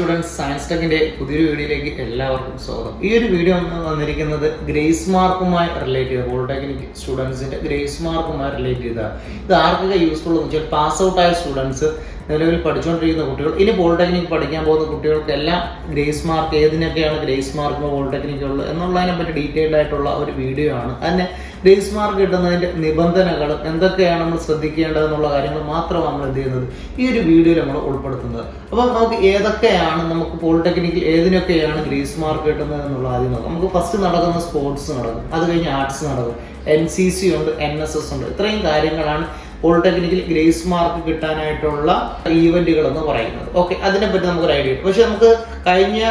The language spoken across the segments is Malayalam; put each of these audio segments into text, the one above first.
സ്റ്റുഡൻസ് സയൻസ് ടെക്കിന്റെ പുതിയൊരു വീഡിയോയിലേക്ക് എല്ലാവർക്കും സ്വാഗതം. ഈ ഒരു വീഡിയോ വന്നിരിക്കുന്നത് ഗ്രേസ് മാർക്കുമായി റിലേറ്റ് ചെയ്ത പോളിടെക്നിക് സ്റ്റുഡൻസിന്റെ ഗ്രേസ് മാർക്കുമായി റിലേറ്റ് ചെയ്ത ഇത് ആർക്കൊക്കെ യൂസ്ഫുൾ എന്ന് വെച്ചാൽ പാസ് ഔട്ട് ആയ സ്റ്റുഡൻസ് നിലവിൽ പഠിച്ചുകൊണ്ടിരിക്കുന്ന കുട്ടികൾ ഇനി പോളിടെക്നിക് പഠിക്കാൻ പോകുന്ന കുട്ടികൾക്കെല്ലാം ഗ്രേസ് മാർക്ക് ഏതിനൊക്കെയാണ് ഗ്രേസ് മാർക്ക് പോളിടെക്നിക് ഉള്ളത് എന്നുള്ളതിനെ പറ്റി ഡീറ്റെയിൽഡ് ആയിട്ടുള്ള ഒരു വീഡിയോ ആണ്. അതിന് ഗ്രേസ് മാർക്ക് കിട്ടുന്നതിന്റെ നിബന്ധനകൾ എന്തൊക്കെയാണ് നമ്മൾ ശ്രദ്ധിക്കേണ്ടതെന്നുള്ള കാര്യങ്ങൾ മാത്രമാണ് നമ്മൾ എന്ത് ചെയ്യുന്നത് ഈ ഒരു വീഡിയോയിൽ നമ്മൾ ഉൾപ്പെടുത്തുന്നത്. അപ്പോൾ നമുക്ക് ഏതൊക്കെയാണ് നമുക്ക് പോളിടെക്നിക്കിൽ ഏതിനൊക്കെയാണ് ഗ്രേസ് മാർക്ക് കിട്ടുന്നത് എന്നുള്ള ആദ്യം നോക്കാം. നമുക്ക് ഫസ്റ്റ് നടക്കുന്ന സ്പോർട്സ് നടക്കും. അത് കഴിഞ്ഞ് ആർട്സ് നടക്കും. എൻ സി സി ഉണ്ട് എൻ എസ് എസ് ഉണ്ട്. ഇത്രയും കാര്യങ്ങളാണ് പോളിടെക്നിക്കിൽ ഗ്രേസ് മാർക്ക് കിട്ടാനായിട്ടുള്ള ഈവന്റുകൾ എന്ന് പറയുന്നത്. ഓക്കെ അതിനെപ്പറ്റി നമുക്കൊരു ഐഡിയ ഉണ്ട് പക്ഷെ നമുക്ക് കഴിഞ്ഞ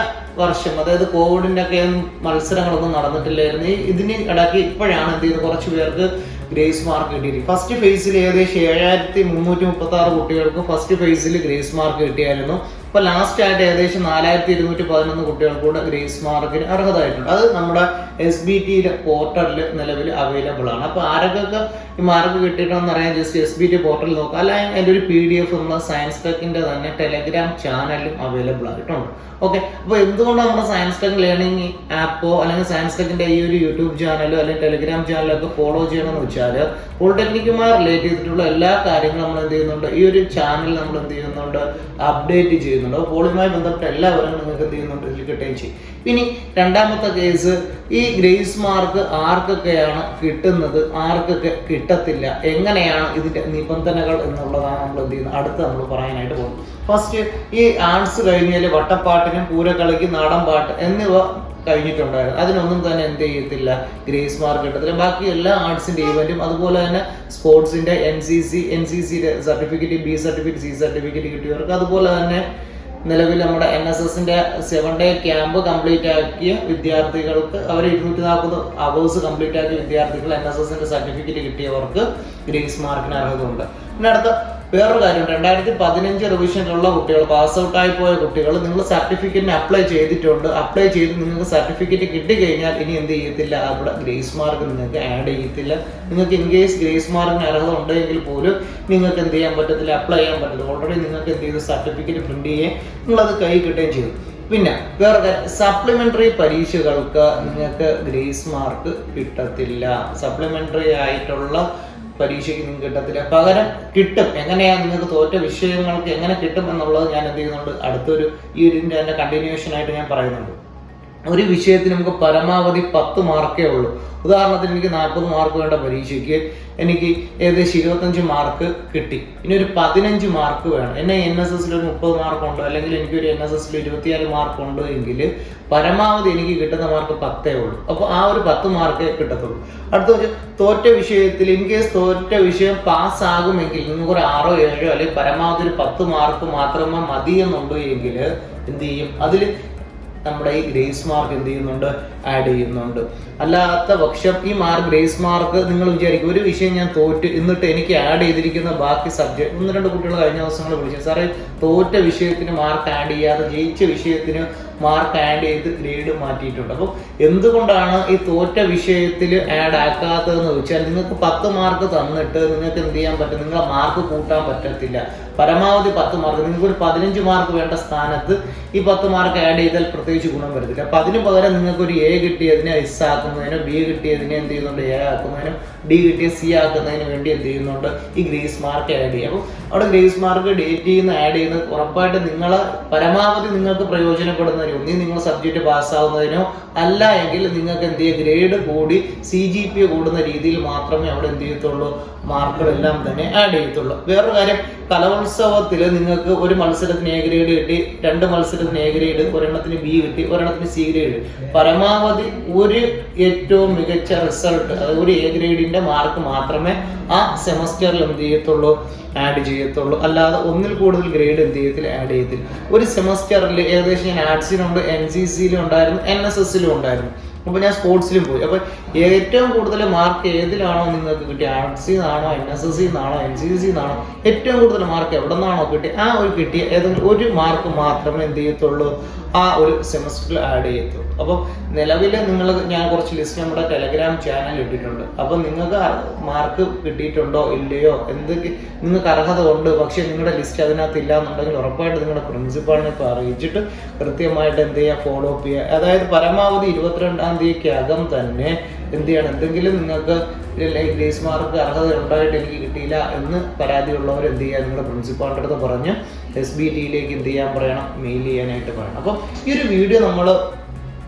വർഷം അതായത് കോവിഡിന്റെ ഒക്കെ മത്സരങ്ങളൊന്നും നടന്നിട്ടില്ലായിരുന്നു. ഇതിന് ഇടയ്ക്ക് ഇപ്പോഴാണ് എന്ത് ചെയ്യുന്നത് കുറച്ച് പേർക്ക് ഗ്രേസ് മാർക്ക് കിട്ടിയിട്ട്. ഫസ്റ്റ് ഫേസിൽ ഏകദേശം ഏഴായിരത്തി മുന്നൂറ്റി മുപ്പത്തി ആറ് കുട്ടികൾക്ക് ഫസ്റ്റ് ഫേസിൽ ഗ്രേസ് മാർക്ക് കിട്ടിയായിരുന്നു. ഇപ്പൊ ലാസ്റ്റ് ആയിട്ട് ഏകദേശം നാലായിരത്തി ഇരുന്നൂറ്റി പതിനൊന്ന് കുട്ടികൾക്ക് കൂടെ ഗ്രേസ് മാർക്കിന് അർഹതയായിട്ടുണ്ട് അത് നമ്മുടെ എസ് ബി ടിയിലെ പോർട്ടലിൽ നിലവിൽ അവൈലബിൾ ആണ്. അപ്പോൾ ആരൊക്കെ ഈ മാർക്ക് കിട്ടിയിട്ടുണ്ടെന്ന് അറിയാൻ ജസ്റ്റ് എസ് ബി ടി പോർട്ടലിൽ നോക്കാം. അല്ലെങ്കിൽ എന്റെ ഒരു പി ഡി എഫ് നമ്മുടെ സയൻസ് ടെക്കിന്റെ തന്നെ ടെലഗ്രാം ചാനലും അവൈലബിൾ ആയിട്ടുണ്ട് ഓക്കെ അപ്പോൾ എന്തുകൊണ്ട് നമ്മുടെ സയൻസ് ടെക് ലേണിംഗ് ആപ്പോ അല്ലെങ്കിൽ സയൻസ് ടെക്കിന്റെ ഈ ഒരു യൂട്യൂബ് ചാനലോ അല്ലെങ്കിൽ ടെലിഗ്രാം ചാനലോ ഒക്കെ ഫോളോ ചെയ്യണമെന്ന് വെച്ചാൽ പോളിടെക്നിക്കുമായി റിലേറ്റ് ചെയ്തിട്ടുള്ള എല്ലാ കാര്യങ്ങളും നമ്മൾ എന്ത് ചെയ്യുന്നുണ്ട്? ഈ ഒരു ചാനൽ നമ്മൾ എന്ത് ചെയ്യുന്നുണ്ട്? അപ്ഡേറ്റ് ചെയ്യുന്നുണ്ട്. അപ്പോൾ പോളിയുമായി ബന്ധപ്പെട്ട എല്ലാ വിവരങ്ങളും നിങ്ങൾക്ക് എന്ത് ചെയ്യുന്നുണ്ട്? ഇതിൽ കിട്ടുകയും ചെയ്യും. ഇനി രണ്ടാമത്തെ കേസ് ഈ ഗ്രേസ് മാർക്ക് ആർക്കൊക്കെയാണ് കിട്ടുന്നത്? ആർക്കൊക്കെ കിട്ടത്തില്ല? എങ്ങനെയാണ് ഇതിന്റെ നിബന്ധനകൾ എന്നുള്ളതാണ് നമ്മൾ എന്ത് ചെയ്യുന്നത്? അടുത്ത് നമ്മൾ പറയാനായിട്ട് പോകുന്നത് ഫസ്റ്റ് ഈ ആർട്സ് കഴിഞ്ഞാൽ വട്ടപ്പാട്ടിനും പൂരക്കളിക്ക് നാടൻ പാട്ട് എന്നിവ കഴിഞ്ഞിട്ടുണ്ടായിരുന്നു. അതിനൊന്നും തന്നെ എന്ത് ചെയ്യത്തില്ല. ഗ്രേസ് മാർക്ക് കിട്ടത്തില്ല. ബാക്കി എല്ലാ ആർട്സിന്റെ ഈവെന്റും അതുപോലെ തന്നെ സ്പോർട്സിന്റെ N C C N C സിയുടെ certificate B certificate C certificate കിട്ടിയവർക്ക് അതുപോലെ തന്നെ നിലവിൽ നമ്മുടെ എൻ എസ് എസിന്റെ സെവൻ ഡേ ക്യാമ്പ് കംപ്ലീറ്റ് ആക്കിയ വിദ്യാർത്ഥികൾക്ക് അവർ ഇരുന്നൂറ്റി നാൽപ്പത് അവേഴ്സ് കംപ്ലീറ്റ് ആക്കിയ വിദ്യാർത്ഥികൾ എൻ എസ് എസിന്റെ സർട്ടിഫിക്കറ്റ് കിട്ടിയവർക്ക് ഗ്രേസ് മാർക്കിന് അർഹതയുണ്ട്. പിന്നെ അടുത്ത വേറൊരു കാര്യം രണ്ടായിരത്തി പതിനഞ്ച് റിവിഷനിലുള്ള കുട്ടികൾ പാസ് ഔട്ട് ആയി പോയ കുട്ടികൾ നിങ്ങൾ സർട്ടിഫിക്കറ്റിന് അപ്ലൈ ചെയ്തിട്ടുണ്ട്. അപ്ലൈ ചെയ്ത് നിങ്ങൾക്ക് സർട്ടിഫിക്കറ്റ് കിട്ടിക്കഴിഞ്ഞാൽ ഇനി എന്ത് ചെയ്യത്തില്ല? അവിടെ ഗ്രേസ് മാർക്ക് നിങ്ങൾക്ക് ആഡ് ചെയ്യത്തില്ല. നിങ്ങൾക്ക് ഇൻ കേസ് ഗ്രേസ് മാർക്കിന് അർഹത ഉണ്ടെങ്കിൽ പോലും നിങ്ങൾക്ക് എന്ത് ചെയ്യാൻ പറ്റത്തില്ല? അപ്ലൈ ചെയ്യാൻ പറ്റത്തില്ല. ഓൾറെഡി നിങ്ങൾക്ക് എന്ത് ചെയ്തു? സർട്ടിഫിക്കറ്റ് പ്രിന്റ് ചെയ്യുകയും നിങ്ങളത് കൈ കിട്ടുകയും ചെയ്തു. പിന്നെ വേറെ സപ്ലിമെന്ററി പരീക്ഷകൾക്ക് നിങ്ങൾക്ക് ഗ്രേസ് മാർക്ക് കിട്ടത്തില്ല. സപ്ലിമെന്ററി ആയിട്ടുള്ള പരീക്ഷയ്ക്ക് നിങ്ങൾക്ക് കിട്ടത്തില്ല. പകരം കിട്ടും. എങ്ങനെയാണ് നിങ്ങൾക്ക് തോറ്റ വിഷയങ്ങൾക്ക് എങ്ങനെ കിട്ടും എന്നുള്ളത് ഞാൻ എന്ത് ചെയ്യുന്നുണ്ട്? അടുത്തൊരു ഈ ഇതിന്റെ തന്നെ കണ്ടിന്യൂഷൻ ആയിട്ട് ഞാൻ പറയുന്നുണ്ട്. ഒരു വിഷയത്തിന് നമുക്ക് പരമാവധി പത്ത് മാർക്കേ ഉള്ളൂ. ഉദാഹരണത്തിന് എനിക്ക് നാൽപ്പത് മാർക്ക് വേണ്ട പരീക്ഷയ്ക്ക് എനിക്ക് ഏകദേശം ഇരുപത്തഞ്ച് മാർക്ക് കിട്ടി. ഇനി ഒരു പതിനഞ്ച് മാർക്ക് വേണം. എന്നെ എൻ എസ് എസിൽ ഒരു മുപ്പത് മാർക്ക് ഉണ്ട്? അല്ലെങ്കിൽ എനിക്ക് ഒരു എൻ എസ് എസിൽ ഇരുപത്തിയാറ് മാർക്ക് ഉണ്ട് എങ്കിൽ പരമാവധി എനിക്ക് കിട്ടുന്ന മാർക്ക് പത്തേ ഉള്ളൂ. അപ്പോൾ ആ ഒരു പത്ത് മാർക്കേ കിട്ടത്തുള്ളൂ. അടുത്ത തോറ്റ വിഷയത്തിൽ ഇൻ കേസ് തോറ്റ വിഷയം പാസ് ആകുമെങ്കിൽ നിങ്ങൾക്ക് ഒരു ആറോ ഏഴോ അല്ലെങ്കിൽ പരമാവധി ഒരു പത്ത് മാർക്ക് മാത്രമേ മതി എന്നുണ്ട് എങ്കിൽ എന്ത് ചെയ്യും? അതിൽ നമ്മുടെ ഈ ഗ്രേസ് മാർക്ക് എന്ത് ചെയ്യുന്നുണ്ട്? ആഡ് ചെയ്യുന്നുണ്ട്. അല്ലാത്ത പക്ഷം ഈ മാർക്ക് ഗ്രേസ് മാർക്ക് നിങ്ങൾ വിചാരിക്കും ഒരു വിഷയം ഞാൻ തോറ്റ് എന്നിട്ട് എനിക്ക് ആഡ് ചെയ്തിരിക്കുന്ന ബാക്കി സബ്ജക്ട് ഒന്ന് രണ്ട് കുട്ടികൾ കഴിഞ്ഞ ദിവസങ്ങൾ വിളിച്ചു. സാറേ തോറ്റ വിഷയത്തിന് മാർക്ക് ആഡ് ചെയ്യാതെ ജയിച്ച വിഷയത്തിന് മാർക്ക് ആഡ് ചെയ്ത് ഗ്രേഡ് മാറ്റിയിട്ടുണ്ട്. അപ്പോൾ എന്തുകൊണ്ടാണ് ഈ തോറ്റ വിഷയത്തിൽ ആഡ് ആക്കാത്തതെന്ന് ചോദിച്ചാൽ നിങ്ങൾക്ക് പത്ത് മാർക്ക് തന്നിട്ട് നിങ്ങൾക്ക് എന്ത് ചെയ്യാൻ പറ്റും? നിങ്ങളെ മാർക്ക് കൂട്ടാൻ പറ്റത്തില്ല. പരമാവധി പത്ത് മാർക്ക് നിങ്ങൾക്ക് ഒരു പതിനഞ്ച് മാർക്ക് വേണ്ട സ്ഥാനത്ത് ഈ പത്ത് മാർക്ക് ആഡ് ചെയ്താൽ പ്രത്യേകിച്ച് ഗുണം വരത്തില്ല. അപ്പൊ അതിന് പകരം നിങ്ങൾക്ക് ഒരു എ കിട്ടിയതിനെ എസ് ആക്കുന്നതിനോ ബി കിട്ടിയതിനെ എന്ത് ചെയ്യുന്നുണ്ട്? എ ആക്കുന്നതിനും ഡി കിട്ടിയ സി ആക്കുന്നതിന് വേണ്ടി എന്ത് ചെയ്യുന്നുണ്ട്? ഈ ഗ്രേസ് മാർക്ക് ആഡ് ചെയ്യും അപ്പോൾ അവിടെ ഗ്രേസ് മാർക്ക് ഡേറ്റ് ചെയ്യുന്ന ആഡ് ചെയ്യുന്നത് ഉറപ്പായിട്ട് നിങ്ങളെ പരമാവധി നിങ്ങൾക്ക് പ്രയോജനപ്പെടുന്നതിന് ഒന്നീ നിങ്ങൾ സബ്ജക്റ്റ് പാസ്സാവുന്നതിനോ അല്ല എങ്കിൽ നിങ്ങൾക്ക് എന്ത് ചെയ്യുക ഗ്രേഡ് കൂടി സി ജി പി കൂടുന്ന രീതിയിൽ മാത്രമേ അവിടെ എന്ത് ചെയ്യത്തുള്ളൂ? മാർക്കുകളെല്ലാം തന്നെ ആഡ് ചെയ്യത്തുള്ളൂ. വേറൊരു കാര്യം കലോത്സവത്തിൽ നിങ്ങൾക്ക് ഒരു മത്സരത്തിന് എ ഗ്രേഡ് കിട്ടി രണ്ട് മത്സരത്തിന് എ ഗ്രേഡ് ഒരെണ്ണത്തിന് ബി കിട്ടി ഒരെണ്ണത്തിന് സി ഗ്രേഡ് പരമാവധി ഒരു ഏറ്റവും മികച്ച റിസൾട്ട് അതായത് ഒരു എ ഗ്രേഡിന്റെ മാർക്ക് മാത്രമേ ആ സെമസ്റ്ററിൽ എന്ത് ചെയ്യത്തുള്ളൂ? ആഡ് ചെയ്യത്തുള്ളൂ. അല്ലാതെ ഒന്നിൽ കൂടുതൽ ഗ്രേഡ് എന്ത് ചെയ്യത്തില്ല? ആഡ് ചെയ്യത്തില്ല. ഒരു സെമസ്റ്ററിൽ ഏകദേശം ഞാൻ ആർട്സിനുണ്ട് എൻ സി സിയിലും ഉണ്ടായിരുന്നു എൻ എസ് എസിലും ഉണ്ടായിരുന്നു. അപ്പോൾ ഞാൻ സ്പോർട്സിലും പോയി. അപ്പോൾ ഏറ്റവും കൂടുതൽ മാർക്ക് ഏതിലാണോ നിങ്ങൾക്ക് കിട്ടിയ? ആർട്സിൽ നിന്നാണോ എൻ എസ് എസ് നിന്നാണോ എൻ സി സി നിന്നാണോ ഏറ്റവും കൂടുതൽ മാർക്ക് എവിടെ നിന്നാണോ കിട്ടിയ? ആ ഒരു കിട്ടിയ ഏതെങ്കിലും ഒരു മാർക്ക് മാത്രമേ എന്ത് ചെയ്യത്തുള്ളൂ? ആ ഒരു സെമസ്റ്ററിൽ ആഡ് ചെയ്യത്തുള്ളൂ. അപ്പോൾ നിലവിൽ നിങ്ങൾ ഞാൻ കുറച്ച് ലിസ്റ്റ് നമ്മുടെ ടെലഗ്രാം ചാനൽ ഇട്ടിട്ടുണ്ട്. അപ്പോൾ നിങ്ങൾക്ക് മാർക്ക് കിട്ടിയിട്ടുണ്ടോ ഇല്ലയോ എന്ത് നിങ്ങൾക്ക് അർഹത ഉണ്ട് പക്ഷേ നിങ്ങളുടെ ലിസ്റ്റ് അതിനകത്ത് ഇല്ല എന്നുണ്ടെങ്കിൽ ഉറപ്പായിട്ട് നിങ്ങളുടെ പ്രിൻസിപ്പാളിനെ ഇപ്പോൾ അറിയിച്ചിട്ട് കൃത്യമായിട്ട് എന്ത് ചെയ്യുക ഫോളോ അപ്പ് ചെയ്യുക അതായത് പരമാവധി ഇരുപത്തിരണ്ടാം തീയതിക്കകം തന്നെ എന്ത് ചെയ്യണം? എന്തെങ്കിലും നിങ്ങൾക്ക് ഗ്രേസ് മാർക്ക് അർഹത ഉണ്ടായിട്ട് എനിക്ക് കിട്ടിയില്ല എന്ന് പരാതിയുള്ളവർ എന്ത് ചെയ്യുക നിങ്ങളുടെ പ്രിൻസിപ്പാളിന്റെ അടുത്ത് പറഞ്ഞ് എസ് ബി ടിയിലേക്ക് എന്ത് ചെയ്യാൻ പറയണം മെയിൽ ചെയ്യാനായിട്ട് പറയണം. അപ്പോൾ ഈ ഒരു വീഡിയോ നമ്മൾ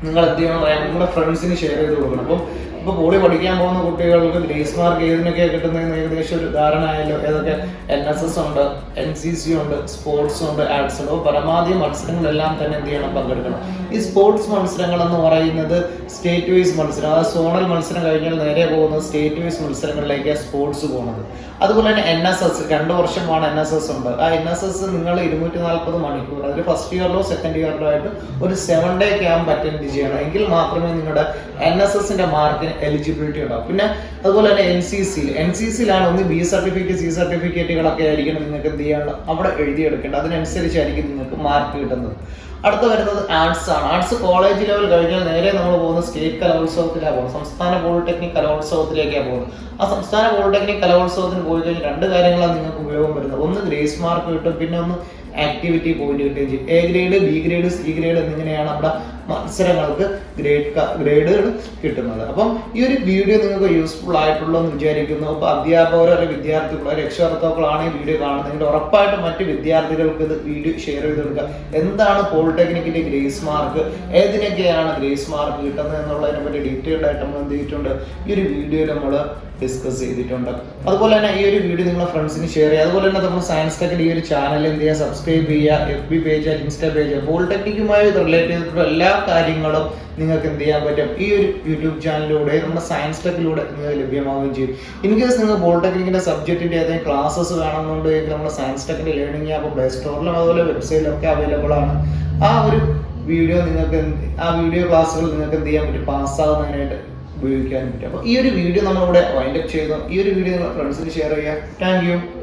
നിങ്ങൾ എന്ത് ചെയ്യണം നിങ്ങളുടെ ഫ്രണ്ട്സിന് ഷെയർ ചെയ്ത് കൊടുക്കണം. അപ്പം ഇപ്പോൾ കൂടി പഠിക്കാൻ പോകുന്ന കുട്ടികൾക്ക് ഗ്രേസ് മാർക്ക് ഏതിനൊക്കെ കിട്ടുന്നതെന്ന് ഏകദേശം ഒരു ധാരണ ആയല്ലോ ഏതൊക്കെ എൻ എസ് എസ് ഉണ്ട് എൻ സി സി ഉണ്ട് സ്പോർട്സ് ഉണ്ട് ആർട്സ് ഉണ്ട്. പരമാവധി മത്സരങ്ങളെല്ലാം തന്നെ എന്ത് ചെയ്യണം? പങ്കെടുക്കണം. ഈ സ്പോർട്സ് മത്സരങ്ങൾ എന്ന് പറയുന്നത് സ്റ്റേറ്റ് വൈസ് മത്സരം. അതായത് സോണൽ മത്സരം കഴിഞ്ഞാൽ നേരെ പോകുന്നത് സ്റ്റേറ്റ് വൈസ് മത്സരങ്ങളിലേക്കാണ് സ്പോർട്സ് പോകുന്നത്. അതുപോലെ തന്നെ എൻ എസ് എസ് രണ്ട് വർഷമാണ് എൻ എസ് എസ് ഉണ്ട്. ആ എൻ എസ് എസ് നിങ്ങൾ ഇരുന്നൂറ്റി നാൽപ്പത് മണിക്കൂർ അതിൽ ഫസ്റ്റ് ഇയറിലോ സെക്കൻഡ് ഇയറിലോ ആയിട്ട് ഒരു സെവൻ ഡേ ക്യാമ്പ് അറ്റൻഡ് ചെയ്യണം. എങ്കിൽ മാത്രമേ നിങ്ങളുടെ എൻ എസ് എസിന്റെ മാർക്കിന് എലിജിബിലിറ്റി ഉണ്ടാവും. പിന്നെ അതുപോലെ തന്നെ എൻ സി സിയിൽ എൻ സി സിയിലാണ് ഒന്ന് ബി സർട്ടിഫിക്കറ്റ് സി സർട്ടിഫിക്കറ്റുകളൊക്കെ ആയിരിക്കണം നിങ്ങൾക്ക് എന്ത് ചെയ്യാനുള്ള അവിടെ എഴുതിയെടുക്കേണ്ടത്. അതിനനുസരിച്ചായിരിക്കും നിങ്ങൾക്ക് മാർക്ക് കിട്ടുന്നത്. അടുത്ത വരുന്നത് ആർട്സ് ആണ്. ആർട്സ് കോളേജ് ലെവൽ കഴിഞ്ഞാൽ നേരെ നമ്മൾ പോകുന്നത് സ്റ്റേറ്റ് കലോത്സവത്തിലാണ് പോകുന്നത്. സംസ്ഥാന പോളിടെക്നിക് കലോത്സവത്തിലേക്കാണ് പോകുന്നത്. ആ സംസ്ഥാന പോളിടെക്നിക് കലോത്സവത്തിന് പോയി കഴിഞ്ഞാൽ രണ്ട് കാര്യങ്ങളാണ് നിങ്ങൾക്ക് ഉപയോഗം വരുന്നത്. ഒന്ന് ഗ്രേസ് മാർക്ക് കിട്ടും. പിന്നെ ഒന്ന് ആക്ടിവിറ്റി പോയിന്റ് കിട്ടുകയും ചെയ്യും. A grade B grade C grade എന്നിങ്ങനെയാണ് നമ്മുടെ മത്സരങ്ങൾക്ക് ഗ്രേഡ് ഗ്രേഡുകൾ കിട്ടുന്നത്. അപ്പം ഈ ഒരു വീഡിയോ നിങ്ങൾക്ക് യൂസ്ഫുൾ ആയിട്ടുള്ളൂ എന്ന് വിചാരിക്കുന്നു. അപ്പോൾ അധ്യാപകരോ അല്ലെങ്കിൽ വിദ്യാർത്ഥികളോ രക്ഷകർത്താക്കളാണ് ഈ വീഡിയോ കാണുന്നതെങ്കിൽ ഉറപ്പായിട്ടും മറ്റ് വിദ്യാർത്ഥികൾക്ക് ഇത് വീഡിയോ ഷെയർ ചെയ്ത് കൊടുക്കുക. എന്താണ് പോളിടെക്നിക്കിന്റെ ഗ്രേസ് മാർക്ക് ഏതിനൊക്കെയാണ് ഗ്രേസ് മാർക്ക് കിട്ടുന്നത് എന്നുള്ളതിനെ പറ്റി ഡീറ്റെയിൽഡ് ആയിട്ട് നമ്മൾ എന്ത് ചെയ്തിട്ടുണ്ട് ഈ ഒരു വീഡിയോ നമ്മൾ ഡിസ്കസ് ചെയ്തിട്ടുണ്ട്. അതുപോലെ തന്നെ ഈ ഒരു വീഡിയോ നിങ്ങളുടെ ഫ്രണ്ട്സിന് ഷെയർ ചെയ്യുക. അതുപോലെ തന്നെ നമ്മൾ സയൻസ് ടെക്കിന്റെ ഈ ഒരു ചാനൽ എന്ത് ചെയ്യുക സബ്സ്ക്രൈബ് ചെയ്യുക F B page insta page പോളിടെക്നിക്കുമായി relate ചെയ്തിട്ടുള്ള എല്ലാ കാര്യങ്ങളും നിങ്ങൾക്ക് എന്ത് ചെയ്യാൻ പറ്റും? ഈ ഒരു യൂട്യൂബ് ചാനലിലൂടെ നമ്മുടെ സയൻസ് ടെക്കിലൂടെ നിങ്ങൾക്ക് ലഭ്യമാവുകയും ചെയ്യും. ഇൻ കേസ് നിങ്ങൾ പോളിടെക്നിക്കിന്റെ സബ്ജക്റ്റിന്റെ ഏതെങ്കിലും ക്ലാസ്സസ് കാണുന്നുണ്ടെങ്കിൽ നമ്മുടെ സയൻസ് ടെക്കിന്റെ ലേണിംഗ് ആപ്പ് പ്ലേ സ്റ്റോറിലും അതുപോലെ വെബ്സൈറ്റിലും ഒക്കെ അവൈലബിൾ ആണ്. ആ ഒരു വീഡിയോ നിങ്ങൾക്ക് ആ വീഡിയോ ക്ലാസ്സുകൾ നിങ്ങൾക്ക് എന്ത് ചെയ്യാൻ പറ്റും? പാസ്സാകുന്നതിനായിട്ട് ഉപയോഗിക്കാൻ പറ്റും. അപ്പോൾ ഈ ഒരു വീഡിയോ നമ്മളിവിടെ വൈൻഡപ്പ് ചെയ്തു. ഈ ഒരു വീഡിയോ നിങ്ങൾ ഫ്രണ്ട്സിന് ഷെയർ ചെയ്യുക. താങ്ക്